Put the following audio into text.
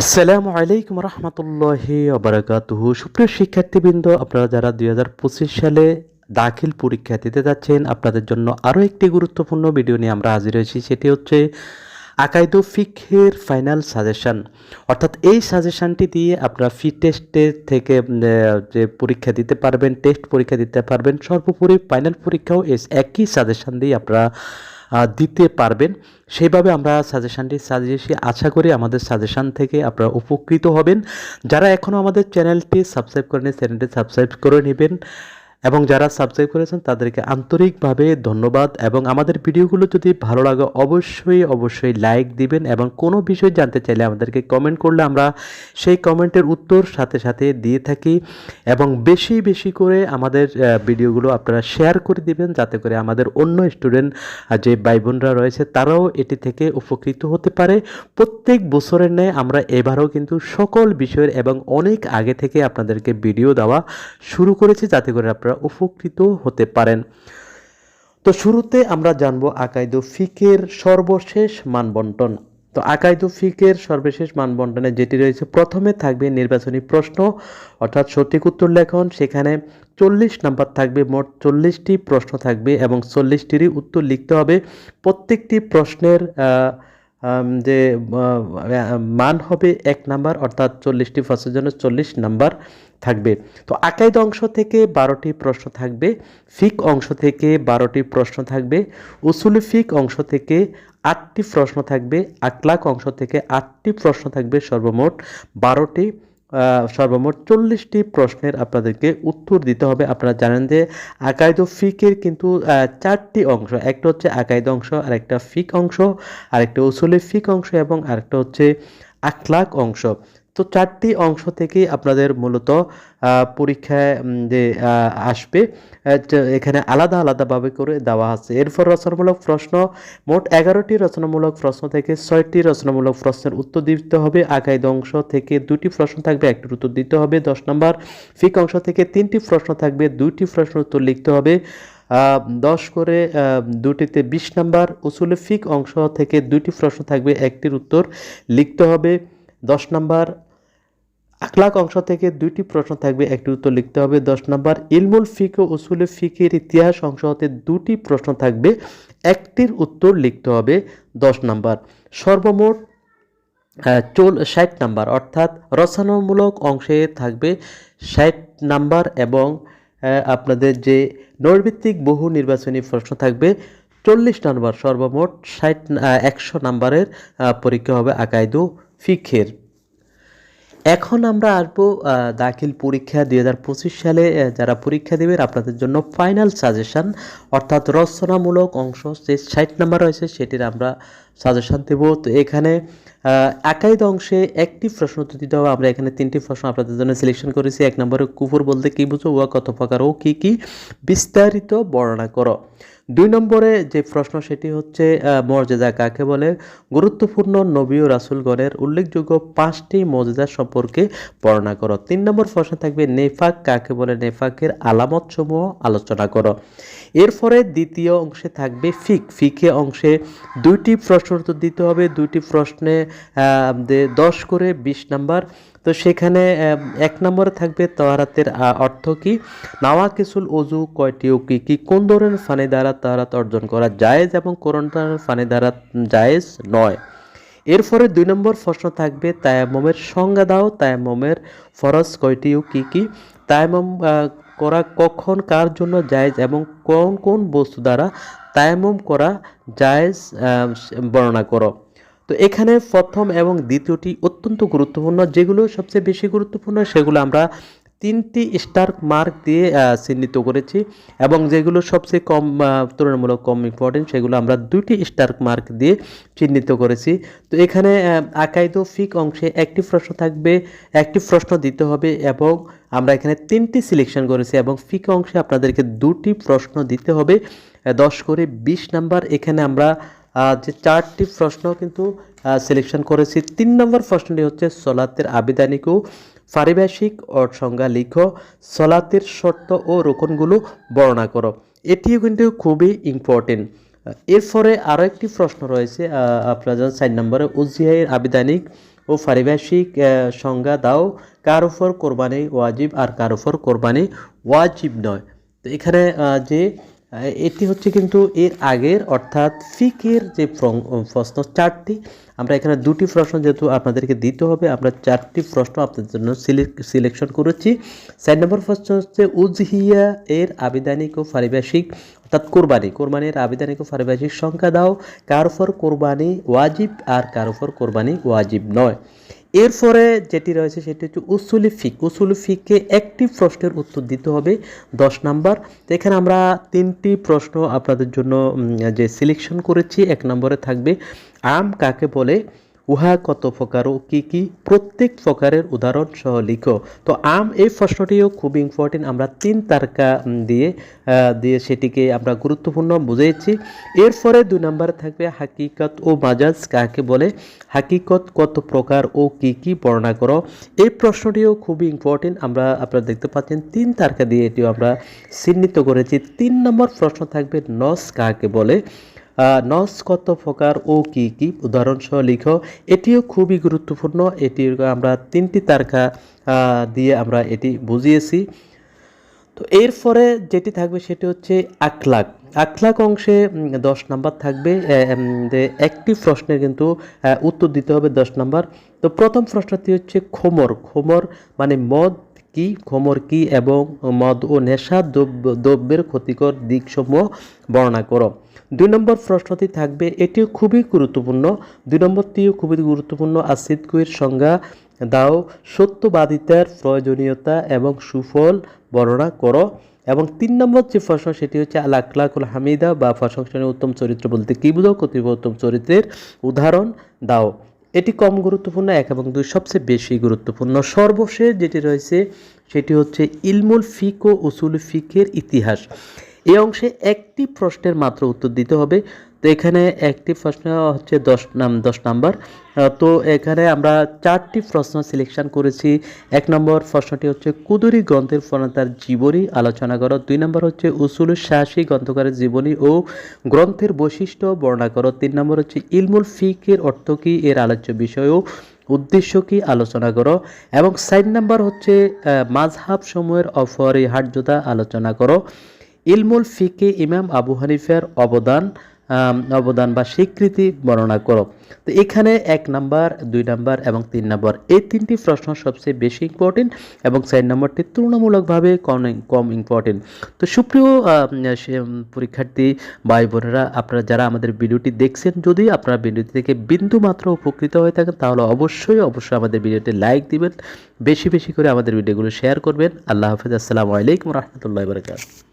আসসালামু আলাইকুম রহমতুল্লাহি আবরাকাতুহু সুপ্রিয় শিক্ষার্থীবৃন্দ, আপনারা যারা দুই হাজার পঁচিশ সালে দাখিল পরীক্ষা দিতে যাচ্ছেন, আপনাদের জন্য আরও একটি গুরুত্বপূর্ণ ভিডিও নিয়ে আমরা হাজির হয়েছি, সেটি হচ্ছে আকাইদু ফিকের ফাইনাল সাজেশন। অর্থাৎ এই সাজেশনটি দিয়ে আপনারা ফি টেস্টের থেকে যে পরীক্ষা দিতে পারবেন, টেস্ট পরীক্ষা দিতে পারবেন, সর্বোপরি ফাইনাল পরীক্ষাও এস একই সাজেশন দিয়ে আপনারা দিতে পারবেন। সেইভাবে আমরা সাজেশানটি সাজিয়েছি। আশা করি আমাদের সাজেশান থেকে আপনারা উপকৃত হবেন। যারা এখনও আমাদের চ্যানেলটি সাবস্ক্রাইব করেনি, চ্যানেলটি সাবস্ক্রাইব করে নেবেন। এবং যারা সাবস্ক্রাইব করেছেন তাদেরকে আন্তরিকভাবে ধন্যবাদ এবং আমাদের ভিডিওগুলো যদি ভালো লাগে অবশ্যই অবশ্যই লাইক দিবেন এবং কোনো বিষয় জানতে চাইলে আমাদেরকে কমেন্ট করলে আমরা সেই কমেন্টের উত্তর সাথে সাথে দিয়ে থাকি এবং বেশি বেশি করে আমাদের ভিডিওগুলো আপনারা শেয়ার করে দিবেন যাতে করে আমাদের অন্য স্টুডেন্ট যে ভাই বোনরা রয়েছে তারাও এটি থেকে উপকৃত হতে পারে। প্রত্যেক বছরের ন্যায় আমরা এবারও কিন্তু সকল বিষয়ের এবং অনেক আগে থেকে আপনাদেরকে ভিডিও দেওয়া শুরু করেছি যাতে করে আপনারা উপকৃত হতে পারেন। তো শুরুতে আমরা জানব আকাইদু ফিকের সর্বশেষ মানবন্টন। তো আকাইদু ফিকের সর্বশেষ মানবন্টনে যেটি রয়েছে, প্রথমে থাকবে নির্বাচনী প্রশ্ন, অর্থাৎ সঠিক উত্তর লেখন। সেখানে চল্লিশ নাম্বার থাকবে, মোট চল্লিশটি প্রশ্ন থাকবে এবং চল্লিশটিরই উত্তর লিখতে হবে। প্রত্যেকটি প্রশ্নের যে মান হবে এক নাম্বার, অর্থাৎ চল্লিশটি প্রশ্নের জন্য চল্লিশ নাম্বার থাকবে। তো আকাইদ অংশ থেকে বারোটি প্রশ্ন থাকবে, ফিক অংশ থেকে বারোটি প্রশ্ন থাকবে, উসুল ফিক অংশ থেকে আটটি প্রশ্ন থাকবে আকলাক অংশ থেকে আটটি প্রশ্ন থাকবে সর্বমোট বারোটি সর্বমোট চল্লিশটি প্রশ্নের আপনাদেরকে উত্তর দিতে হবে। আপনারা জানেন যে আকায়দ ফিকের কিন্তু চারটি অংশ। একটা হচ্ছে আকায়দ অংশ, আরেকটা ফিক অংশ, আরেকটা উসুলে ফিক অংশ এবং আরেকটা হচ্ছে আখলাক অংশ। তো চারটি অংশ থেকেই আপনাদের মূলত পরীক্ষায় যে আসবে এখানে আলাদা আলাদাভাবে করে দেওয়া আছে। এরপর রচনামূলক প্রশ্ন, মোট এগারোটি রচনামূলক প্রশ্ন থেকে ছয়টি রচনামূলক প্রশ্নের উত্তর দিতে হবে। আকাইদ অংশ থেকে দুটি প্রশ্ন থাকবে, একটির উত্তর দিতে হবে। দশ নম্বর, ফিক অংশ থেকে তিনটি প্রশ্ন থাকবে, দুইটি প্রশ্ন উত্তর লিখতে হবে। দশ করে দুটিতে বিশ নাম্বার, উসুলে ফিক অংশ থেকে দুইটি প্রশ্ন থাকবে, একটির উত্তর লিখতে হবে। দশ নাম্বার আখলাক অংশ থেকে দুইটি প্রশ্ন থাকবে, একটি উত্তর লিখতে হবে। দশ নম্বর, ইলমুল ফিক ও উসুলে ফিকের ইতিহাস অংশ হতে দুটি প্রশ্ন থাকবে, একটির উত্তর লিখতে হবে দশ নম্বর। সর্বমোট চল, ষাট নাম্বার, অর্থাৎ রচনামূলক অংশে থাকবে ষাট নাম্বার এবং আপনাদের যে নৈর্ভিত্তিক বহু নির্বাচনী প্রশ্ন থাকবে, চল্লিশ নাম্বার, সর্বমোট ষাট একশো নাম্বারের পরীক্ষা হবে আকাইদু ফিখের এখন আমরা আসব দাখিল পরীক্ষা দুই হাজার পঁচিশ সালে যারা পরীক্ষা দেবেন, আপনাদের জন্য ফাইনাল সাজেশন অর্থাৎ রচনামূলক অংশ যে ষাট নাম্বার রয়েছে, সেটির আমরা সাজেশন দেব। তো এখানে আহ, একাইদ অংশে একটি প্রশ্ন উত্তর দিতে হবে। আমরা এখানে তিনটি প্রশ্ন আপনাদের জন্য সিলেকশন করেছি। এক নম্বরে কুফর বলতে কি বুঝো উহা কত প্রকার ও কি কি? বিস্তারিত বর্ণনা করো। দুই নম্বরে যে প্রশ্ন সেটি হচ্ছে মর্যাদা কাকে বলে? গুরুত্বপূর্ণ নবী ও রাসুলগণের উল্লেখযোগ্য পাঁচটি মর্যাদা সম্পর্কে বর্ণনা করো। তিন নম্বর প্রশ্ন থাকবে নেফাক কাকে বলে? নেফাকের আলামত সমূহ আলোচনা করো। এরপরে দ্বিতীয় অংশে থাকবে ফিক। ফিকে অংশে দুইটি প্রশ্ন উত্তর দিতে হবে দুইটি প্রশ্নে দশ করে বিশ নাম্বার। তো সেখানে এক নম্বরে থাকবে তহারাতের অর্থ কি? নাওয়া কিসুল অজু কয়টি ও কি? কি কোন ধরনের ফানি দ্বারা তাহারাত অর্জন করা জায়েজ এবং কোন ধরনের ফানি দ্বারা জায়েজ নয়? এরপরে দুই নম্বর প্রশ্ন থাকবে তায়াম্মমের সংজ্ঞা দাও তায়াম্মমের ফরজ কয়টি ও কি কি? তায়াম্মম আহ, করা কখন কার জন্য জায়েজ এবং কোন কোন বস্তু দ্বারা তায়াম্মম করা জায়েজ বর্ণনা করো। তো এখানে প্রথম এবং দ্বিতীয়টি অত্যন্ত গুরুত্বপূর্ণ। যেগুলো সবচেয়ে বেশি গুরুত্বপূর্ণ, সেগুলো আমরা তিনটি স্টার মার্ক দিয়ে চিহ্নিত করেছি এবং যেগুলো সবচেয়ে কম তুলনামূলক কম ইম্পর্টেন্ট সেগুলো আমরা দুইটি স্টার মার্ক দিয়ে চিহ্নিত করেছি। তো এখানে আকাইদ ফিক অংশে একটি প্রশ্ন থাকবে, একটি প্রশ্ন দিতে হবে এবং আমরা এখানে তিনটি সিলেকশন করেছি এবং ফিক অংশে আপনাদেরকে দুটি প্রশ্ন দিতে হবে দশ করে বিশ নাম্বার। এখানে আমরা যে চারটি প্রশ্ন কিন্তু সিলেকশন করেছি, তিন নম্বর প্রশ্নটি হচ্ছে সলাতের আবিধানিক ও পারিভাষিক সংজ্ঞা লিখো সলাতের শর্ত ও রোকনগুলো বর্ণনা করো। এটিও কিন্তু খুবই ইম্পর্টেন্ট এরপরে আরও একটি প্রশ্ন রয়েছে আপনারা জানেন চার নম্বরে উজিহাইয়ের আবিধানিক ও পারিভাষিক সংজ্ঞা দাও, কার উপর কোরবানি ওয়াজিব আর কার উপর কোরবানি ওয়াজিব নয়। তো এখানে যে এটি হচ্ছে কিন্তু এর আগের, অর্থাৎ ফিকের যে প্রশ্ন, চারটি আমরা এখানে দুটি প্রশ্ন যেহেতু আপনাদেরকে দিতে হবে, আমরা চারটি প্রশ্ন আপনাদের জন্য সিলেকশন করেছি। চার নম্বর প্রশ্ন হচ্ছে, উজহিয়া এর আবিধানিক ও পারিভাষিক, অর্থাৎ কোরবানি। কোরবানির আবিধানিক ও পারিভাষিক সংখ্যা দাও। কার কোরবানি ওয়াজিব আর কার কোরবানি ওয়াজিব নয়। এরপরে যেটি রয়েছে সেটি হচ্ছে উসুলি ফিক। উসুলি ফিককে একটি প্রশ্নের উত্তর দিতে হবে দশ নাম্বার। এখানে আমরা তিনটি প্রশ্ন আপনাদের জন্য যে সিলেকশন করেছি, এক নম্বরে থাকবে আম কাকে বলে? উহা কত প্রকার ও কি কি? প্রত্যেক প্রকারের উদাহরণ সহ লিখো। তো আম, এই প্রশ্নটিও খুব ইম্পর্টেন্ট আমরা তিন তারকা দিয়ে দিয়ে সেটিকে আমরা গুরুত্বপূর্ণ বুঝেছি। এরপরে দুই নম্বরে থাকবে হাকিকত ও মাজাজ, কাকে বলে? হাকিকত কত প্রকার ও কি কি বর্ণনা করো? এই প্রশ্নটিও খুবই ইম্পর্টেন্ট আমরা আপনারা দেখতে পাচ্ছেন তিন তারকা দিয়ে এটিও আমরা চিহ্নিত করেছি। তিন নম্বর প্রশ্ন থাকবে নস, কাকে বলে? নস কত প্রকার ও কি কি? উদাহরণ সহ লিখো। এটিও খুবই গুরুত্বপূর্ণ। এটি আমরা তিনটি তারকা দিয়ে আমরা এটি বুঝিয়েছি। তো এরপরে যেটি থাকবে সেটি হচ্ছে আখলাক। আখলাক অংশে দশ নাম্বার থাকবে। একটি প্রশ্নের কিন্তু উত্তর দিতে হবে দশ নাম্বার। তো প্রথম প্রশ্নটি হচ্ছে খোমর। খোমর মানে মদ কি, খোমর কি এবং মদ ও নেশা দ্রব্য দ্রব্যের ক্ষতিকর দিকসমূহ বর্ণনা করো। দুই নম্বর প্রশ্নটি থাকবে, এটিও খুবই গুরুত্বপূর্ণ। দুই নম্বরটিও খুবই গুরুত্বপূর্ণ। আসিদ কুইর সংজ্ঞা দাও, সত্যবাদিতার প্রয়োজনীয়তা এবং সুফল বর্ণনা করো। এবং তিন নম্বর যে প্রশ্ন, সেটি হচ্ছে, আল আখলাকুল হামিদা বা প্রশংসনীয় উত্তম চরিত্র বলতে কী বুঝো কতিপয় উত্তম চরিত্রের উদাহরণ দাও। এটি কম গুরুত্বপূর্ণ, এক এবং দুই সবচেয়ে বেশি গুরুত্বপূর্ণ। সর্বশেষ যেটি রয়েছে, সেটি হচ্ছে ইলমুল ফিক ও উসুল ফিকের ইতিহাস। এই অংশে একটি প্রশ্নের মাত্র উত্তর দিতে হবে। তো এখানে একটি প্রশ্ন হচ্ছে দশ নাম, দশ নাম্বার। তো এখানে আমরা চারটি প্রশ্ন সিলেকশন করেছি। এক নম্বর প্রশ্নটি হচ্ছে, কুদুরি গ্রন্থের প্রণেতার জীবনী আলোচনা করো। দুই নম্বর হচ্ছে, উসুল শাসী গ্রন্থকারের জীবনী ও গ্রন্থের বৈশিষ্ট্য বর্ণনা করো। তিন নম্বর হচ্ছে, ইলমুল ফিকের অর্থ কি, এর আলোচ্য বিষয় ও উদ্দেশ্য কি, আলোচনা করো। এবং সাইড নাম্বার হচ্ছে মাঝহাব সমূহের অপরিহার্যতা আলোচনা করো। ইলমুল ফিকে ইমাম আবু হানিফার অবদান অবদান বা স্বীকৃতি বর্ণনা করো। তো এখানে এক নাম্বার, দুই নাম্বার এবং তিন নাম্বার এই তিনটি প্রশ্ন সবচেয়ে বেশি ইম্পর্টেন্ট এবং চার নম্বরটি তুলনামূলকভাবে কম কম ইম্পর্টেন্ট তো সুপ্রিয় পরীক্ষার্থী ভাই বোনেরা আপনারা যারা আমাদের ভিডিওটি দেখছেন, যদি আপনারা ভিডিওটি থেকে বিন্দু মাত্র উপকৃত হয়ে থাকেন, তাহলে অবশ্যই অবশ্যই আমাদের ভিডিওটি লাইক দিবেন, বেশি বেশি করে আমাদের ভিডিওগুলো শেয়ার করবেন। আল্লাহ হাফিজ। আসসালামু আলাইকুম রহমতুল্লাহ বরকাত